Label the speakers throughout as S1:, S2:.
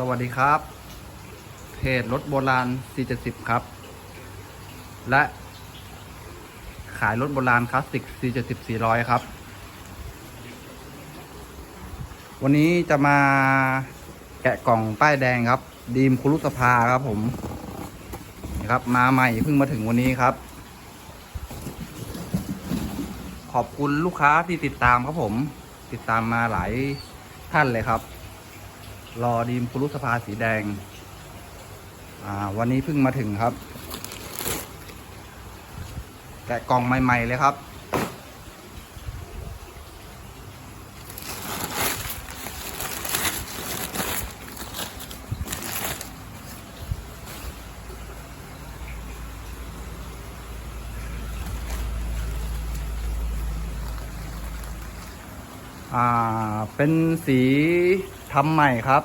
S1: สวัสดีครับ เพจรถโบราณ 470 ครับ และขายรถโบราณคลาสสิก 470 400 ครับ วันนี้จะมาแกะกล่องป้ายแดงครับ ดีมคุรุสภาครับผมนะครับ มาใหม่เพิ่งมาถึงวันนี้ครับ ขอบคุณลูกค้าที่ติดตามครับผม ติดตามมาหลายท่านเลยครับ รอดีมคุรุสภาสีแดง อ่า วันนี้เพิ่งมาถึงครับ แกะกล่องใหม่ ๆ เลยครับ อ่า เป็นสี ทำใหม่ครับ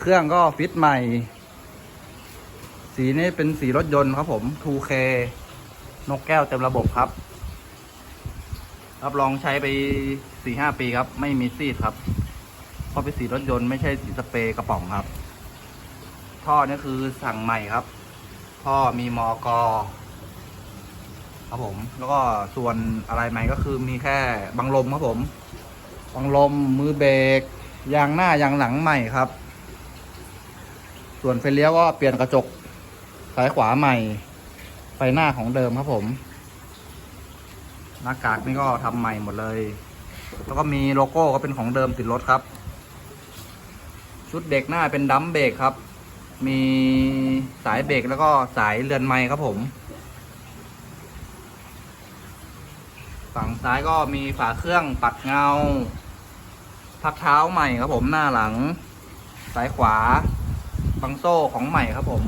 S1: เครื่องก็ฟิตใหม่ สีนี้เป็นสีรถยนต์ครับผม 2K นกแก้วเต็มระบบครับ รับรองใช้ไปสี่ห้าปีครับ ไม่มีซีดครับ เพราะเป็นสีรถยนต์ไม่ใช่สีสเปรย์กระป๋องครับ ท่อนี่คือสั่งใหม่ครับ ท่อมีมอกอครับผม แล้วก็ส่วนอะไรใหม่ก็คือมีแค่บังลมครับผม บังลมมือเบรก ยางหน้ายางหลังใหม่ครับ ส่วนไฟเลี้ยวก็เปลี่ยนกระจกซ้ายขวาใหม่ ไฟหน้าของเดิมครับผม หน้ากากนี่ก็ทำใหม่หมดเลย แล้วก็มีโลโก้ก็เป็นของเดิมติดรถครับ ชุดเด็กหน้าเป็นดัมเบรกครับ มีสายเบรกแล้วก็สายเรือนไม้ครับผม ฝั่งซ้ายก็มีฝาเครื่องปัดเงา พักเท้าใหม่ครับผมหน้าหลังซ้ายขวา บังโซ่ของใหม่ครับผม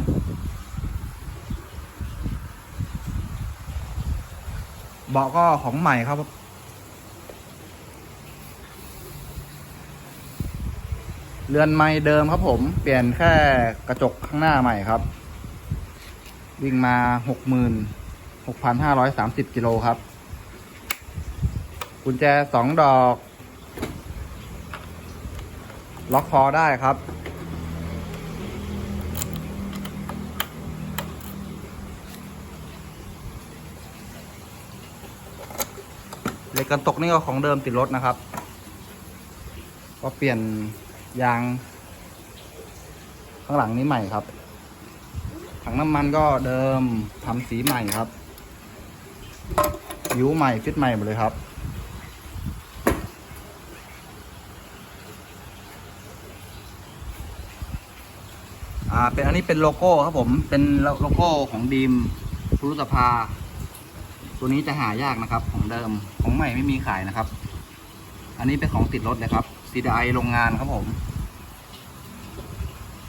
S1: เบาะก็ของใหม่ครับ เรือนไม้เดิมครับผม เปลี่ยนแค่กระจกข้างหน้าใหม่ครับ วิ่งมาหกหมื่นหกพันห้าร้อยสามสิบกิโลครับกุญแจสองดอก ล็อกคอได้ครับ เหล็กกันตกนี่ก็ของเดิมติดรถนะครับ ก็เปลี่ยนยาง ข้างหลังนี้ใหม่ครับ ถังน้ำมันก็เดิมทำสีใหม่ครับยิ้วใหม่ฟิตใหม่หมดเลยครับ เป็นอันนี้เป็นโลโก้ครับผม เป็นโลโก้ของดีมทุรุสภา ตัวนี้จะหายากนะครับ ของเดิม ของใหม่ไม่มีขายนะครับ อันนี้เป็นของติดรถเลยครับ CDI โรงงานครับผม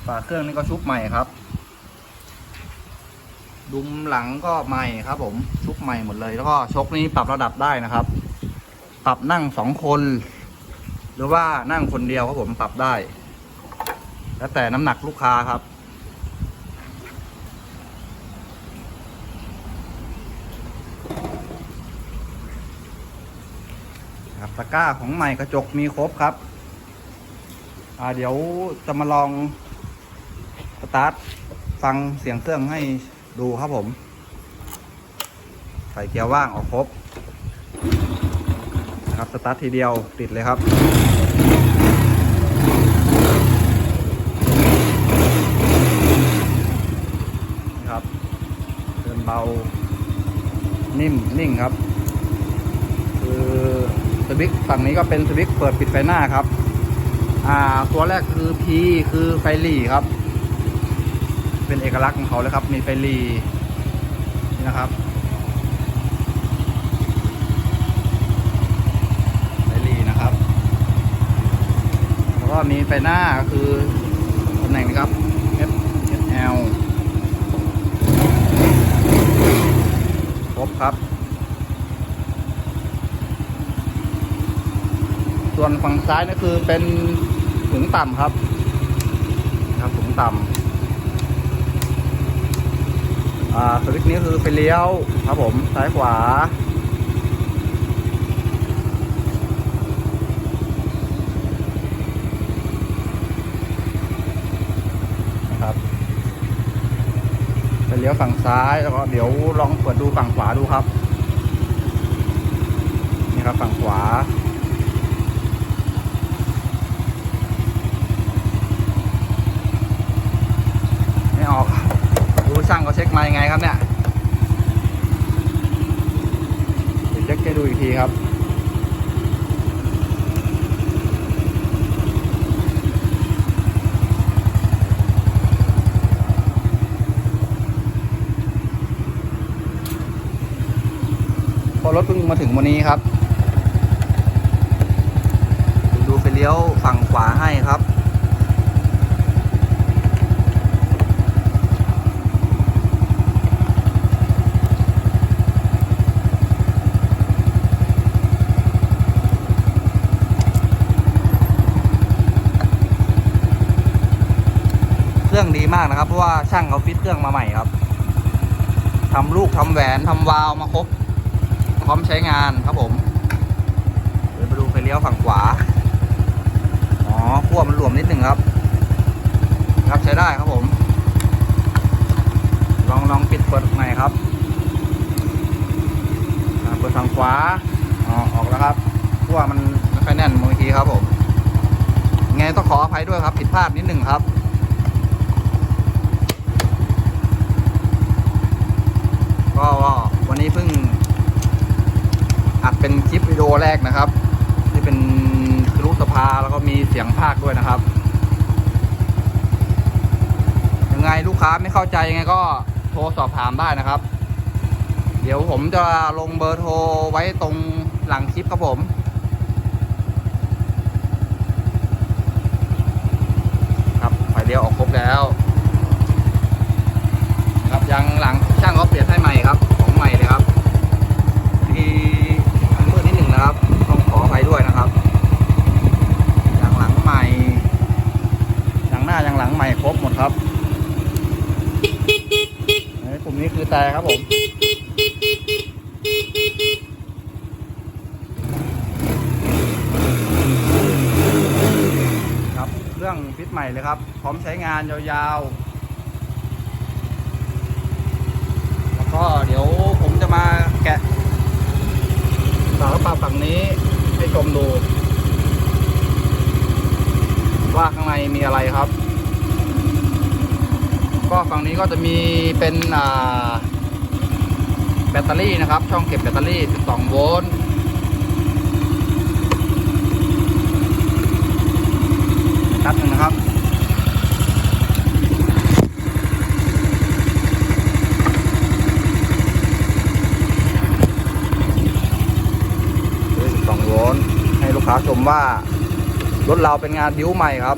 S1: ฝาเครื่องนี่ก็ชุบใหม่ครับ ดุมหลังก็ใหม่ครับผม ชุบใหม่หมดเลย แล้วก็ชกนี้ปรับระดับได้นะครับ ปรับนั่งสองคน หรือว่านั่งคนเดียวครับผมปรับได้แล้วแต่น้ำหนักลูกค้าครับ ครับ ตะกร้าของใหม่กระจกมีครบครับ อ่าเดี๋ยวจะมาลองสตาร์ทฟังเสียงเครื่องให้ดูครับผม ใส่เกียร์ว่างออกครบนะครับสตาร์ททีเดียวติดเลยครับครับเดินเบา นิ่มนิ่งครับ สวิตช์ฝั่งนี้ก็เป็นสวิตช์เปิดปิดไฟหน้าครับ อ่า ตัวแรกคือ P คือไฟหลีครับ เป็นเอกลักษณ์ของเขาเลยครับ มีไฟหลีนี่นะครับไฟหลีนะครับ แล้วก็มีไฟหน้าก็คือตำแหน่งนี้ครับ F S L ครบครับ ส่วนฝั่งซ้ายนี่คือเป็นถุงต่ำครับ ครับถุงต่ำอ่าสวิตช์นี้คือไปเลี้ยวครับผมซ้ายขวาครับไปเลี้ยวฝั่งซ้ายแล้วก็เดี๋ยวลองเปิดดูฝั่งขวาดูครับ นี่ครับฝั่งขวา มายังไงครับเนี่ยเดี๋ยวเช็คให้ดูอีกทีครับพอรถเพิ่งมาถึงวันนี้ครับ ดูไปเลี้ยวฝั่งขวาให้ครับ เครื่องดี มากนะครับ เพราะว่าช่างเขาฟิตเครื่องมาใหม่ครับทำลูกทำแหวนทำวาล์วมาครบ พร้อมใช้งานครับผมเดี๋ยวมาดูไฟเลี้ยวฝั่งขวาอ๋อขั้วมันหลวมนิดหนึ่งครับ ครับใช้ได้ครับผม ลองลองปิดเปิดใหม่ครับเปิดฝั่งขวาอ๋อออกแล้วครับขั้วมันไม่ค่อยแน่นเมื่อกี้ครับผมไงต้องขออภัยด้วยครับ ผิดพลาดนิดหนึ่งครับ ก็วันนี้เพิ่ง อัดเป็นคลิปวิดีโอแรกนะครับ ที่เป็นครุสภาแล้ว ก็มีเสียงภาคด้วยนะครับ ยังไงลูกค้าไม่เข้าใจยังไงก็โทรสอบถามได้นะครับ เดี๋ยวผมจะลงเบอร์โทรไว้ตรงหลังคลิปครับผมครับไฟเลี้ยวออกครบแล้ว ครับยังหลังช่างเขาเปลี่ยนให้ใหม่ครับของใหม่เลยครับทีมืดนิดหนึ่งนะครับต้องขออภัยด้วยนะครับอย่างหลังใหม่อย่างหน้าอย่างหลังใหม่ ครับไอ้ปุ่มนี้คือแต่ครับผมครับเครื่องฟิตใหม่เลยครับ พร้อมใช้งานยาวๆ แล้วก็เดี๋ยวผมจะมาแกะฝากระเป๋าฝั่งนี้ให้ชมดู ว่าข้างในมีอะไรครับ ก็ฝั่งนี้ก็จะมีเป็นแบตเตอรี่นะครับ ช่องเก็บแบตเตอรี่ 12 โวลต์นัดหนึ่งนะครับ12โวลต์ให้ลูกค้าชมว่ารถเราเป็นงานบิ้วใหม่ครับ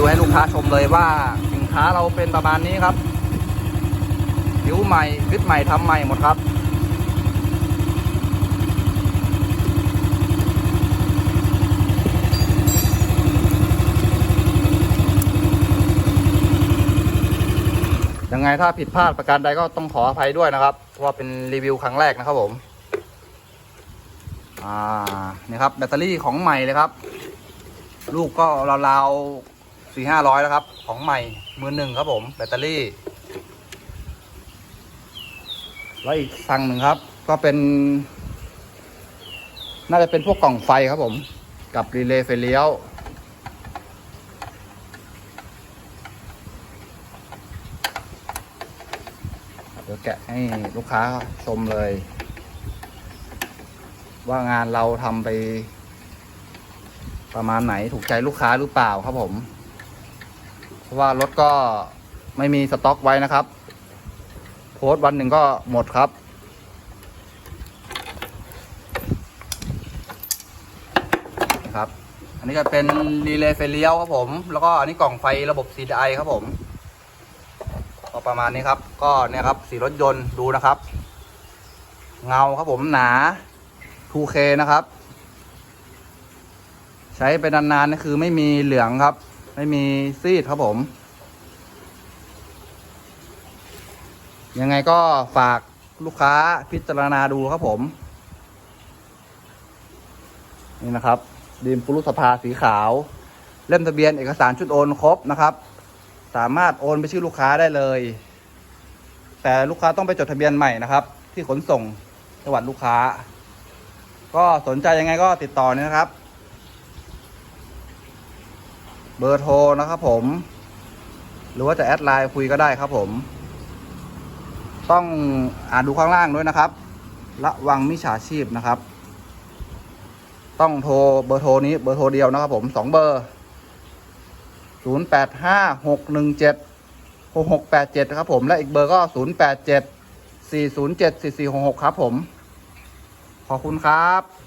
S1: วิวให้ลูกค้าชมเลยว่าสินค้าเราเป็นประมาณนี้ครับผิวใหม่ฟิตใหม่ทำใหม่หมดครับยังไงถ้าผิดพลาดประการใดก็ต้องขออภัยด้วยนะครับเพราะว่าเป็นรีวิวครั้งแรกนะครับผม อ่า นี่ครับแบตเตอรี่ของใหม่เลยครับ ลูกก็ราวๆ สี่ห้าร้อยแล้วครับ ของใหม่มือหนึ่งครับผม แบตเตอรี่ แล้วอีกสั่งหนึ่งครับ ก็เป็น น่าจะเป็นพวกกล่องไฟครับผม กับรีเลย์ไฟเลี้ยว เดี๋ยวแกะให้ลูกค้าชมเลย ว่างานเราทำไปประมาณไหนถูกใจลูกค้าหรือเปล่าครับผม ราะว่ารถก็ไม่มีสต็อกไว้นะครับ โพสต์วันหนึ่งก็หมดครับนะครับ อันนี้จะเป็นรีเลย์ไฟเลี้ยวครับผม แล้วก็อันนี้กล่องไฟระบบ CDI ครับผม ก็ประมาณนี้ครับ ก็เนี่ยครับสีรถยนต์ดูนะครับ เงาครับผมหนา 2K นะครับ ใช้ไปนานๆนี่คือไม่มีเหลืองครับ ไม่มีซีดครับผม ยังไงก็ฝากลูกค้าพิจารณาดูครับผม นี่นะครับดีมปุรุสภาสีขาว เล่มทะเบียนเอกสารชุดโอนครบนะครับ สามารถโอนไปชื่อลูกค้าได้เลย แต่ลูกค้าต้องไปจดทะเบียนใหม่นะครับ ที่ขนส่งจังหวัดลูกค้า ก็สนใจยังไงก็ติดต่อนี่นะครับ เบอร์โทรนะครับผม หรือว่าจะแอดไลน์คุยก็ได้ครับผม ต้องอ่านดูข้างล่างด้วยนะครับ ระวังมิจฉาชีพนะครับ ต้องโทรเบอร์โทรนี้เบอร์โทรเดียวนะครับผมสองเบอร์ศูนย์แปดห้าหกหนึ่งเจ็ดหกหกแปดเจ็ดครับผมและอีกเบอร์ก็ศูนย์แปดเจ็ดสี่ศูนย์เจ็ดสี่สี่หกหกครับผม ขอบคุณครับ